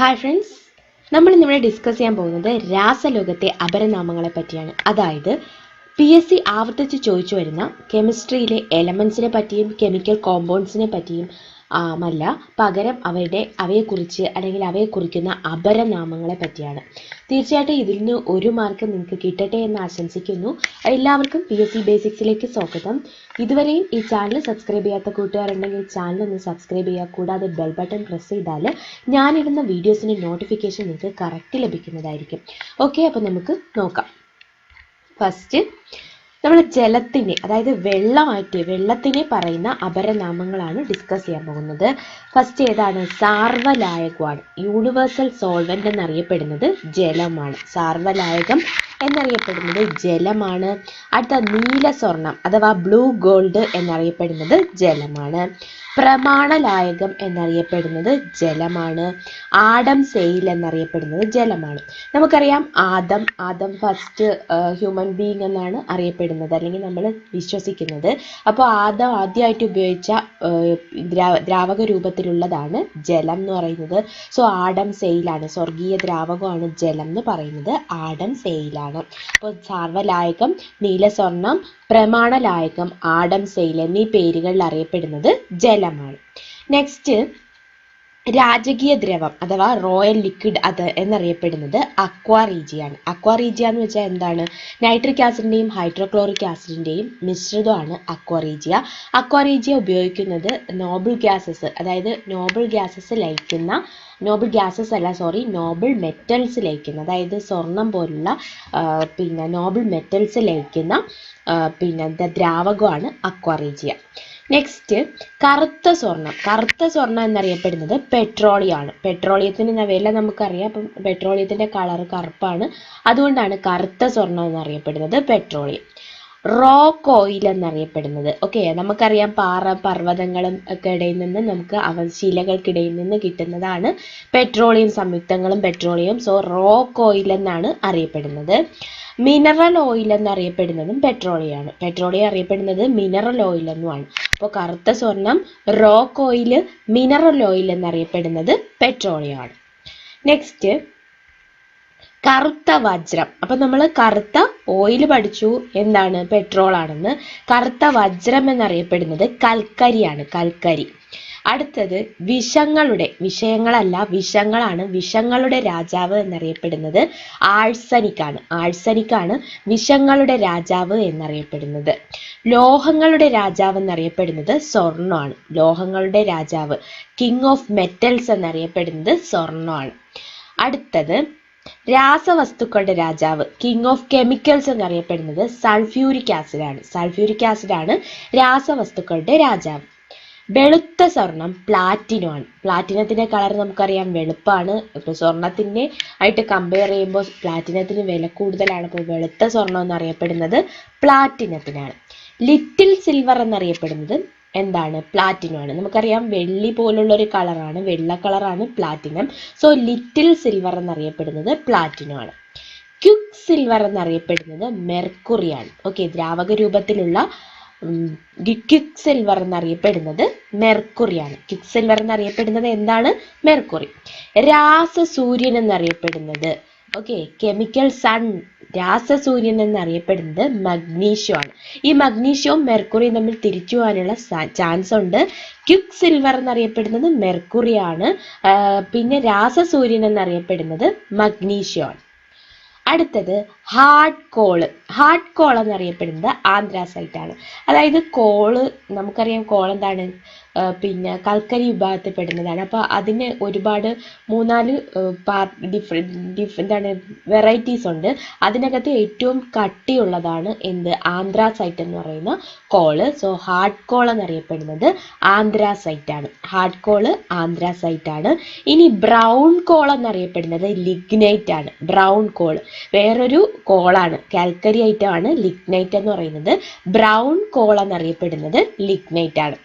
Hi friends നമ്മൾ ഇന്നിവിടെ discuss ചെയ്യാൻ പോകുന്നത് രാസലോകത്തെ അപരനാമങ്ങളെ പറ്റിയാണ്. അതായത് പി എസ് സി ആവർത്തിച്ച് ചോദിച്ചു വരുന്ന കെമിസ്ട്രിയിലെ എലമെൻസിനെ പറ്റിയും കെമിക്കൽ കോമ്പൗണ്ട്സിനെ പറ്റിയും ആമല്ല പകരം അവരുടെ അവയെക്കുറിച്ച് അല്ലെങ്കിൽ അവയെ കുറിക്കുന്ന അപരനാമങ്ങളെ പറ്റിയാണ്. തീർച്ചയായിട്ടും ഇതിൽ നിന്ന് ഒരു മാർക്ക് നിങ്ങൾക്ക് കിട്ടട്ടെ എന്ന് ആശംസിക്കുന്നു. എല്ലാവർക്കും പി എസ് സി ബേസിക്സിലേക്ക് സ്വാഗതം. ഇതുവരെയും ഈ ചാനൽ സബ്സ്ക്രൈബ് ചെയ്യാത്ത കൂട്ടുകാരുണ്ടെങ്കിൽ ചാനൽ ഒന്ന് സബ്സ്ക്രൈബ് ചെയ്യുക. കൂടാതെ ബെൽ ബട്ടൺ പ്രസ് ചെയ്താൽ ഞാനിടുന്ന വീഡിയോസിന്റെ നോട്ടിഫിക്കേഷൻ നിങ്ങൾക്ക് കറക്റ്റ് ലഭിക്കുന്നതായിരിക്കും. ഓക്കെ അപ്പോൾ നമുക്ക് നോക്കാം. ഫസ്റ്റ് നമ്മൾ ജലത്തിനെ അതായത് വെള്ളമായിട്ട് വെള്ളത്തിനെ പറയുന്ന അപരനാമങ്ങളാണ് ഡിസ്കസ് ചെയ്യാൻ പോകുന്നത്. ഫസ്റ്റ് ഏതാണ്? സാർവലായകമാണ്. യൂണിവേഴ്സൽ സോൾവെന്റ് എന്നറിയപ്പെടുന്നത് ജലമാണ്. സാർവലായകം എന്നറിയപ്പെടുന്നത് ജലമാണ്. അടുത്ത നീല സ്വർണം അഥവാ ബ്ലൂ ഗോൾഡ് എന്നറിയപ്പെടുന്നത് ജലമാണ്. പ്രമാണലായകം എന്നറിയപ്പെടുന്നത് ജലമാണ്. ആഡം സെയിൽ എന്നറിയപ്പെടുന്നത് ജലമാണ്. നമുക്കറിയാം Adam Adam first human being എന്നാണ് അറിയപ്പെടുന്നത് അല്ലെങ്കിൽ നമ്മൾ വിശ്വസിക്കുന്നത്. അപ്പോൾ ആദം ആദ്യമായിട്ട് ഉപയോഗിച്ച ദ്രാവക രൂപത്തിലുള്ളതാണ് ജലം എന്ന് പറയുന്നത്. സോ ആഡം സെയിലാണ് സ്വർഗീയ ദ്രാവകമാണ് ജലം എന്ന് പറയുന്നത്. ആഡം സെയിലാണ്. അപ്പോൾ സാർവലായകം നീലസ്വർണം പ്രമാണലായകം ആഡം സെയിൽ എന്നീ പേരുകളിൽ അറിയപ്പെടുന്നത് ജലമാണ്. നെക്സ്റ്റ് രാജകീയ ദ്രവം അഥവാ റോയൽ ലിക്വിഡ് അത് എന്നറിയപ്പെടുന്നത് അക്വാറീജിയാണ്. അക്വാറീജിയ എന്ന് വെച്ചാൽ എന്താണ്? നൈട്രിക് ആസിഡിന്റെയും ഹൈഡ്രോക്ലോറിക് ആസിഡിന്റെയും മിശ്രിതമാണ് അക്വാറീജിയ. അക്വാറീജിയ ഉപയോഗിക്കുന്നത് നോബിൾ ഗ്യാസസ് അതായത് നോബിൾ ഗ്യാസസ് ലയിക്കുന്ന നോബിൾ ഗ്യാസസ് അല്ല സോറി നോബിൾ മെറ്റൽസ് ലയിക്കുന്ന അതായത് സ്വർണം പോലുള്ള പിന്നെ നോബിൾ മെറ്റൽസ് ലയിക്കുന്ന പിന്നെ ദ്രാവകമാണ് അക്വാറീജിയ നെക്സ്റ്റ് കറുത്ത സ്വർണം കറുത്ത സ്വർണം എന്നറിയപ്പെടുന്നത് പെട്രോളിയം ആണ്. പെട്രോളിയത്തിന് വില നമുക്കറിയാം. അപ്പം പെട്രോളിയത്തിന്റെ കളർ കറുപ്പാണ്. അതുകൊണ്ടാണ് കറുത്ത സ്വർണം എന്നറിയപ്പെടുന്നത് പെട്രോളിയം റോക്ക് ഓയിൽ എന്നറിയപ്പെടുന്നത്. ഓക്കെ നമുക്കറിയാം പാറ പർവതങ്ങളും ഒക്കെ ഇടയിൽ നിന്ന് നമുക്ക് അവ ശിലകൾക്കിടയിൽ നിന്ന് കിട്ടുന്നതാണ്. പെട്രോളിയം സംയുക്തങ്ങളും പെട്രോളിയം സോ റോക്ക് ഓയിൽ എന്നാണ് അറിയപ്പെടുന്നത്. മിനറൽ ഓയിൽ എന്നറിയപ്പെടുന്നതും പെട്രോളിയമാണ് പെട്രോളിയം അറിയപ്പെടുന്നത് മിനറൽ ഓയിൽ എന്നുമാണ് അപ്പോൾ കറുത്ത സ്വർണം റോക്ക് ഓയിൽ മിനറൽ ഓയിൽ എന്നറിയപ്പെടുന്നത് പെട്രോളിയമാണ് നെക്സ്റ്റ് കറുത്ത വജ്രം. അപ്പൊ നമ്മൾ കറുത്ത ഓയിൽ പഠിച്ചു എന്താണ്? പെട്രോൾ ആണെന്ന്. കറുത്ത വജ്രം എന്നറിയപ്പെടുന്നത് കൽക്കരിയാണ് കൽക്കരി. അടുത്തത് വിഷങ്ങളുടെ വിഷയങ്ങളല്ല വിഷങ്ങളാണ്. വിഷങ്ങളുടെ രാജാവ് എന്നറിയപ്പെടുന്നത് ആഴ്സനിക്കാണ്. ആഴ്സനിക്കാണ് ആഴ്സനിക് വിഷങ്ങളുടെ രാജാവ് എന്നറിയപ്പെടുന്നത്. ലോഹങ്ങളുടെ രാജാവ് എന്നറിയപ്പെടുന്നത് സ്വർണമാണ് ലോഹങ്ങളുടെ രാജാവ്. കിങ് ഓഫ് മെറ്റൽസ് എന്നറിയപ്പെടുന്നത് സ്വർണമാണ് അടുത്തത് രാസവസ്തുക്കളുടെ രാജാവ് കിങ് ഓഫ് കെമിക്കൽസ് എന്നറിയപ്പെടുന്നത് സൾഫ്യൂരിക് ആസിഡ് ആണ് സൾഫ്യൂരിക് ആസിഡ് ആണ് രാസവസ്തുക്കളുടെ രാജാവ്. വെളുത്ത സ്വർണം പ്ലാറ്റിനം ആണ് പ്ലാറ്റിനത്തിന്റെ കളർ നമുക്കറിയാം. വെളുപ്പാണ്. ഇപ്പൊ സ്വർണത്തിന്റെ ആയിട്ട് കമ്പയർ ചെയ്യുമ്പോൾ പ്ലാറ്റിനത്തിന് വില കൂടുതലാണ്. അപ്പോൾ വെളുത്ത സ്വർണം എന്നറിയപ്പെടുന്നത് പ്ലാറ്റിനത്തിനാണ്. ലിറ്റിൽ സിൽവർ എന്നറിയപ്പെടുന്നത് എന്താണ്? പ്ലാറ്റിനം ആണ്. നമുക്കറിയാം വെള്ളി പോലുള്ള ഒരു കളറാണ്. വെള്ള കളറാണ് പ്ലാറ്റിനം സോ ലിറ്റിൽ സിൽവർ എന്നറിയപ്പെടുന്നത് പ്ലാറ്റിനം ആണ്. ക്യുക്ക് സിൽവർ എന്നറിയപ്പെടുന്നത് മെർക്കുറിയാണ് ഓക്കെ ദ്രാവക രൂപത്തിലുള്ള ക്യുക്ക് സിൽവർ എന്നറിയപ്പെടുന്നത് മെർക്കുറിയാണ് ക്യുക്ക് സിൽവർ എന്നറിയപ്പെടുന്നത് എന്താണ്? മെർക്കുറി രാസസൂര്യൻ എന്നറിയപ്പെടുന്നത് ഓക്കെ കെമിക്കൽ സൺ രാസസൂര്യൻ എന്നറിയപ്പെടുന്നത് മഗ്നീഷ്യം ആണ് ഈ മഗ്നീഷ്യവും മെർക്കുറിയും തമ്മിൽ തിരിച്ചു പോകാനുള്ള ചാൻസ് ഉണ്ട്. ക്യുക്ക് സിൽവർ എന്നറിയപ്പെടുന്നത് മെർക്കുറിയാണ്. പിന്നെ രാസസൂര്യൻ എന്നറിയപ്പെടുന്നത് മഗ്നീഷ്യം ആണ് അടുത്തത് ഹാർഡ് കോൾ ഹാർഡ് കോൾ എന്നറിയപ്പെടുന്നത് ആന്ധ്രാസൈറ്റ് ആണ്. അതായത് കോൾ നമുക്കറിയാം കോൾ എന്താണ്? പിന്നെ കൽക്കരി വിഭാഗത്തിൽപ്പെടുന്നതാണ്. അപ്പോൾ അതിന് ഒരുപാട് മൂന്നാൽ ഡിഫറെന്റ് ഡിഫ് എന്താണ് വെറൈറ്റീസ് ഉണ്ട്. അതിനകത്ത് ഏറ്റവും കട്ടിയുള്ളതാണ് എന്ത്? ആന്ധ്രാസൈറ്റ് എന്ന് പറയുന്ന കോൾ സോ ഹാർഡ് കോൾ എന്നറിയപ്പെടുന്നത് ആന്ധ്രാസൈറ്റ് ആണ്. ഹാർഡ് കോൾ ആന്ധ്രാസൈറ്റ് ആണ്. ഇനി ബ്രൗൺ കോൾ എന്നറിയപ്പെടുന്നത് ലിഗ്നൈറ്റ് ആണ്. ബ്രൗൺ കോൾ വേറൊരു കോളാണ്. കാൽക്കരി ഐറ്റം ആണ് ലിഗ്നൈറ്റ് എന്ന് പറയുന്നത്. ബ്രൗൺ കോൾ എന്നറിയപ്പെടുന്നത് ലിഗ്നൈറ്റ് ആണ്.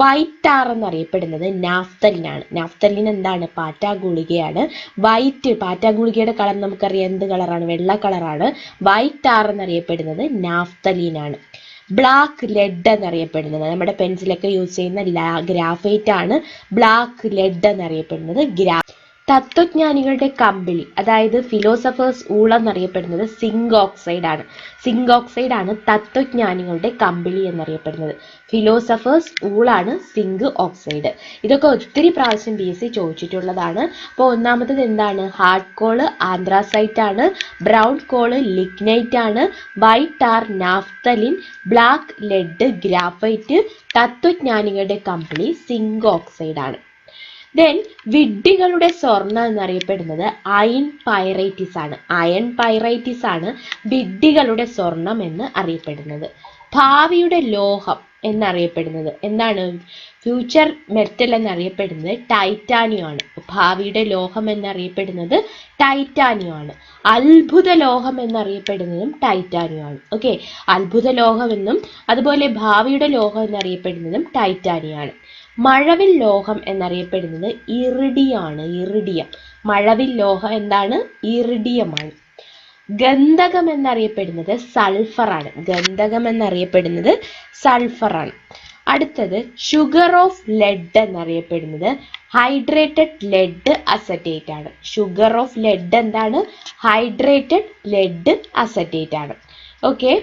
വൈറ്റ് ടാർ എന്നറിയപ്പെടുന്നത് നാഫ്തലിനാണ് നാഫ്തലിൻ എന്താണ്? പാറ്റാ ഗുളികയാണ് വൈറ്റ് പാറ്റാ ഗുളികയുടെ കളർ നമുക്കറിയാം എന്ത് കളറാണ്? വെള്ള കളറാണ്. വൈറ്റ് ടാർ എന്നറിയപ്പെടുന്നത് നാഫ്തലീനാണ് ബ്ലാക്ക് ലെഡ് എന്നറിയപ്പെടുന്നത്. നമ്മുടെ പെൻസിലൊക്കെ യൂസ് ചെയ്യുന്ന ഗ്രാഫൈറ്റ് ആണ്. ബ്ലാക്ക് ലെഡ് എന്നറിയപ്പെടുന്നത് ഗ്രാ തത്വജ്ഞാനികളുടെ കമ്പിളി അതായത് ഫിലോസഫേഴ്സ് ഊൾ എന്നറിയപ്പെടുന്നത് സിങ്ക് ഓക്സൈഡ് ആണ്. സിങ്ക് ഓക്സൈഡ് ആണ് തത്വജ്ഞാനികളുടെ കമ്പിളി എന്നറിയപ്പെടുന്നത്. ഫിലോസഫേഴ്സ് ഊളാണ് സിങ്ക് ഓക്സൈഡ് ഇതൊക്കെ ഒത്തിരി പ്രാവശ്യം ബി എസ് സി ചോദിച്ചിട്ടുള്ളതാണ്. അപ്പോൾ ഒന്നാമത്തത് എന്താണ്? ഹാർഡ് കോൾ ആന്ത്രാസൈറ്റ് ആണ്. ബ്രൗൺ കോൾ ലിഗ്നൈറ്റ് ആണ്. White tar naphthalene black lead graphite തത്വജ്ഞാനികളുടെ കമ്പിളി സിങ്ക് ഓക്സൈഡ് ആണ്. ദെൻ വിഡ്ഢികളുടെ സ്വർണ എന്നറിയപ്പെടുന്നത് അയൺ പൈറൈറ്റിസ് ആണ്. അയൺ പൈറൈറ്റിസ് ആണ് വിഡ്ഢികളുടെ സ്വർണം എന്ന് അറിയപ്പെടുന്നത്. ഭാവിയുടെ ലോഹം എന്നറിയപ്പെടുന്നത് എന്താണ്? ഫ്യൂച്ചർ മെറ്റൽ എന്നറിയപ്പെടുന്നത് ടൈറ്റാനിയം ആണ്. ഭാവിയുടെ ലോഹം എന്നറിയപ്പെടുന്നത് ടൈറ്റാനിയം ആണ്. അത്ഭുത ലോഹം എന്നറിയപ്പെടുന്നതും ടൈറ്റാനിയം ആണ്. ഓക്കെ അത്ഭുത ലോഹം എന്നും അതുപോലെ ഭാവിയുടെ ലോഹം എന്നറിയപ്പെടുന്നതും ടൈറ്റാനിയം ആണ്. മഴവിൽ ലോഹം എന്നറിയപ്പെടുന്നത് ഇറിഡിയാണ് ഇറിഡിയം. മഴവിൽ ലോഹം എന്താണ്? ഇറിഡിയമാണ്. ഗന്ധകം എന്നറിയപ്പെടുന്നത് സൾഫറാണ്. ഗന്ധകം എന്നറിയപ്പെടുന്നത് സൾഫറാണ്. അടുത്തത് ഷുഗർ ഓഫ് ലെഡ് എന്നറിയപ്പെടുന്നത് ഹൈഡ്രേറ്റഡ് ലെഡ് അസറ്റേറ്റ് ആണ്. ഷുഗർ ഓഫ് ലെഡ് എന്താണ്? ഹൈഡ്രേറ്റഡ് ലെഡ് അസറ്റേറ്റ് ആണ്. ഓക്കെ.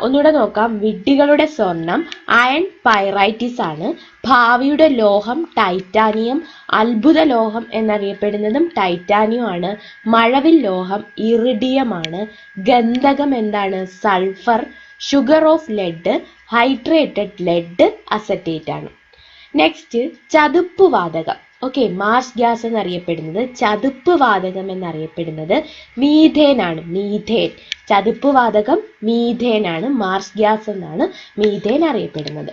ഒന്നുകൂടെ നോക്കാം. വിഡ്ഢികളുടെ സ്വർണം അയൺ പൈറൈറ്റിസ് ആണ്. ഭാവിയുടെ ലോഹം ടൈറ്റാനിയം അത്ഭുത ലോഹം എന്നറിയപ്പെടുന്നതും ടൈറ്റാനിയം ആണ്. മഴവിൽ ലോഹം ഇറിഡിയമാണ് ഗന്ധകം എന്താണ്? Sulphur sugar of lead hydrated lead acetate ആണ്. നെക്സ്റ്റ് ചതുപ്പ് വാതകം. ഓക്കെ മാർസ് ഗ്യാസ് എന്നറിയപ്പെടുന്നത് ചതുപ്പ് വാതകം എന്നറിയപ്പെടുന്നത് മീഥേൻ ആണ് മീഥേൻ. ചതുപ്പ് വാതകം മീഥേൻ ആണ് മാർസ് ഗ്യാസ് എന്നാണ് മീഥേൻ അറിയപ്പെടുന്നത്.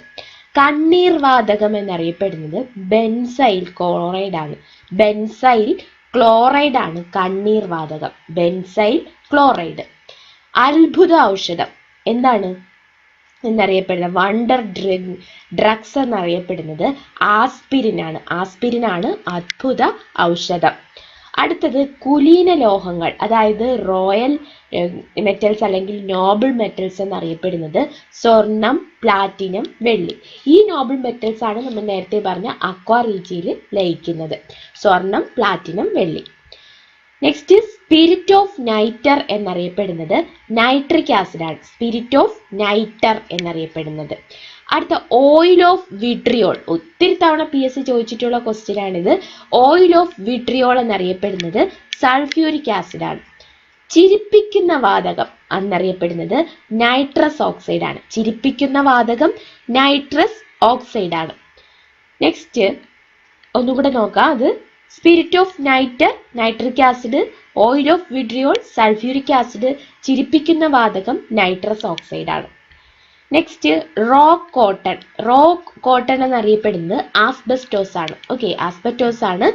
കണ്ണീർ വാതകം എന്നറിയപ്പെടുന്നത് ബെൻസൈൽ ക്ലോറൈഡ് ആണ് ബെൻസൈൽ ക്ലോറൈഡ് ആണ് കണ്ണീർ വാതകം ബെൻസൈൽ ക്ലോറൈഡ്. അത്ഭുത ഔഷധം എന്താണ്? എന്നറിയപ്പെടുന്നത് വണ്ടർ ഡ്രഗ് ഡ്രഗ്സ് എന്നറിയപ്പെടുന്നത് ആസ്പിരിൻ ആണ്. ആസ്പിരിൻ ആണ് അത്ഭുത ഔഷധം. അടുത്തത് കുലീന ലോഹങ്ങൾ അതായത് റോയൽ മെറ്റൽസ് അല്ലെങ്കിൽ നോബിൾ മെറ്റൽസ് എന്നറിയപ്പെടുന്നത് സ്വർണം പ്ലാറ്റിനം വെള്ളി. ഈ നോബിൾ മെറ്റൽസ് ആണ് നമ്മൾ നേരത്തെ പറഞ്ഞ അക്വാ ലയിക്കുന്നത്. സ്വർണം പ്ലാറ്റിനം വെള്ളി. നെക്സ്റ്റ് സ്പിരിറ്റ് ഓഫ് നൈറ്റർ എന്നറിയപ്പെടുന്നത് നൈട്രിക് ആസിഡ് ആണ്. സ്പിരിറ്റ് ഓഫ് നൈറ്റർ എന്നറിയപ്പെടുന്നത്. അടുത്ത ഓയിൽ ഓഫ് വിട്രിയോൾ ഒത്തിരി തവണ പി എസ് സി ചോദിച്ചിട്ടുള്ള ക്വസ്റ്റ്യനാണിത് ഓയിൽ ഓഫ് വിട്രിയോൾ എന്നറിയപ്പെടുന്നത് സൾഫ്യൂരിക് ആസിഡ് ആണ്. ചിരിപ്പിക്കുന്ന വാതകം എന്നറിയപ്പെടുന്നത് നൈട്രസ് ഓക്സൈഡ് ആണ്. ചിരിപ്പിക്കുന്ന വാതകം നൈട്രസ് ഓക്സൈഡ് ആണ്. നെക്സ്റ്റ് ഒന്നുകൂടെ നോക്കാം. അത് spirit of nitre nitric acid oil of vitriol sulphuric acid ചിരിപ്പിക്കുന്ന വാതകം നൈട്രസ് ഓക്സൈഡ് ആണ്. Next rock cotton rock cotton എന്നറിയപ്പെടുന്നത് ആസ്ബസ്റ്റോസ് ആണ്. ഓക്കെ ആസ്ബസ്റ്റോസ് ആണ്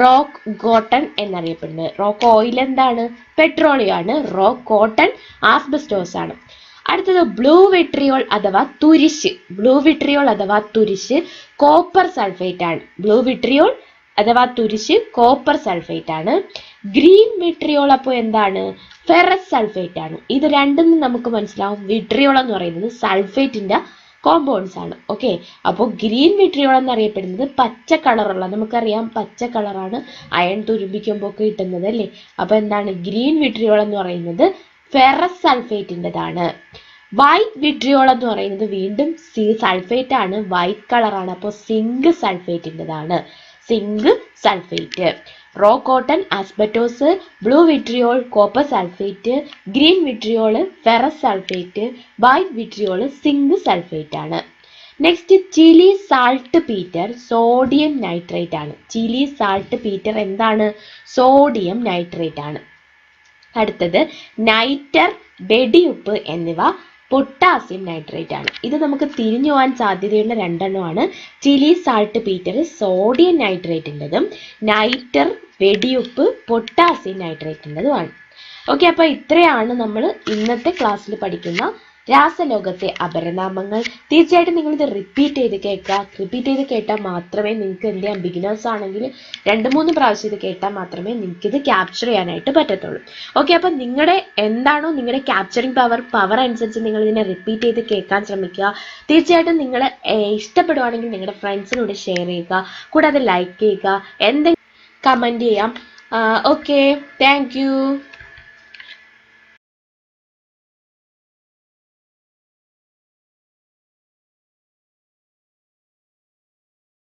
റോക്ക് കോട്ടൺ എന്നറിയപ്പെടുന്നത്. റോക്ക് ഓയിൽ എന്താണ്? പെട്രോളിയം ആണ്. റോക്ക് കോട്ടൺ ആസ്ബസ്റ്റോസ് ആണ്. അടുത്തത് ബ്ലൂ വിട്രിയോൾ അഥവാ തുരിശ്. ബ്ലൂ വിട്രിയോൾ അഥവാ തുരിശ് കോപ്പർ സൾഫേറ്റ് ആണ്. ബ്ലൂ വിട്രിയോൾ അഥവാ തുരിശ് കോപ്പർ സൾഫേറ്റ് ആണ്. ഗ്രീൻ വിട്രിയോൾ അപ്പോൾ എന്താണ്? ഫെറസ് സൾഫേറ്റ് ആണ്. ഇത് രണ്ടും നമുക്ക് മനസ്സിലാവും. വിട്രിയോൾ എന്ന് പറയുന്നത് സൾഫേറ്റിന്റെ കോമ്പൗണ്ട്സ് ആണ്. ഓക്കെ അപ്പോൾ ഗ്രീൻ വിട്രിയോൾ എന്നറിയപ്പെടുന്നത് പച്ച കളറുള്ള നമുക്കറിയാം പച്ച കളറാണ് അയൺ തുരുമ്പിക്കുമ്പോൾ കിട്ടുന്നത് അല്ലേ? അപ്പോൾ എന്താണ്? ഗ്രീൻ വിട്രിയോൾ എന്ന് പറയുന്നത് ഫെറസ് സൾഫേറ്റിന്റെതാണ് വൈറ്റ് വിട്രിയോൾ എന്ന് പറയുന്നത് വീണ്ടും സി സൾഫേറ്റ് ആണ്. വൈറ്റ് കളറാണ് അപ്പോൾ zinc സൾഫേറ്റിന്റെതാണ് zinc sulphate. Rock cotton asbestos blue vitriol copper sulphate green vitriol ferrous sulphate white vitriol zinc sulphate ആണ് next Chile saltpetre sodium nitrate ആണ് ചിലി സാൾട്ട് പീറ്റർ എന്താണ്? Sodium nitrate ആണ് അടുത്തത് നൈറ്റർ വെടിയുപ്പ് എന്നിവ potassium nitrate ആണ്. ഇത് നമുക്ക് തിരിഞ്ഞു പോകാൻ സാധ്യതയുള്ള രണ്ടെണ്ണമാണ്. ചിലി സാൾട്ട് പീറ്റർ സോഡിയം നൈട്രേറ്റിന്റെതും നൈറ്റർ വെടിയുപ്പ് പൊട്ടാസ്യം നൈട്രേറ്റിന്റെതുമാണ് ഓക്കെ അപ്പോൾ ഇത്രയാണ് നമ്മൾ ഇന്നത്തെ ക്ലാസ്സിൽ പഠിക്കുന്ന രാസലോകത്തെ അപരനാമങ്ങൾ. തീർച്ചയായിട്ടും നിങ്ങളിത് റിപ്പീറ്റ് ചെയ്ത് കേൾക്കുക. റിപ്പീറ്റ് ചെയ്ത് കേട്ടാൽ മാത്രമേ നിങ്ങൾക്ക് എന്ത് ചെയ്യാം ബിഗിനേഴ്സ് ആണെങ്കിൽ രണ്ട് മൂന്ന് പ്രാവശ്യം ഇത് കേട്ടാൽ മാത്രമേ നിങ്ങൾക്ക് ഇത് ക്യാപ്ചർ ചെയ്യാനായിട്ട് പറ്റത്തുള്ളൂ. ഓക്കെ അപ്പം നിങ്ങളുടെ എന്താണോ നിങ്ങളുടെ ക്യാപ്ചറിങ് പവർ പവർ അനുസരിച്ച് നിങ്ങൾ ഇതിനെ റിപ്പീറ്റ് ചെയ്ത് കേൾക്കാൻ ശ്രമിക്കുക. തീർച്ചയായിട്ടും നിങ്ങൾ ഇഷ്ടപ്പെടുവാണെങ്കിൽ നിങ്ങളുടെ ഫ്രണ്ട്സിനോട് ഷെയർ ചെയ്യുക. കൂടാതെ ലൈക്ക് ചെയ്യുക. എന്തെങ്കിലും കമന്റ് ചെയ്യാം. Okay thank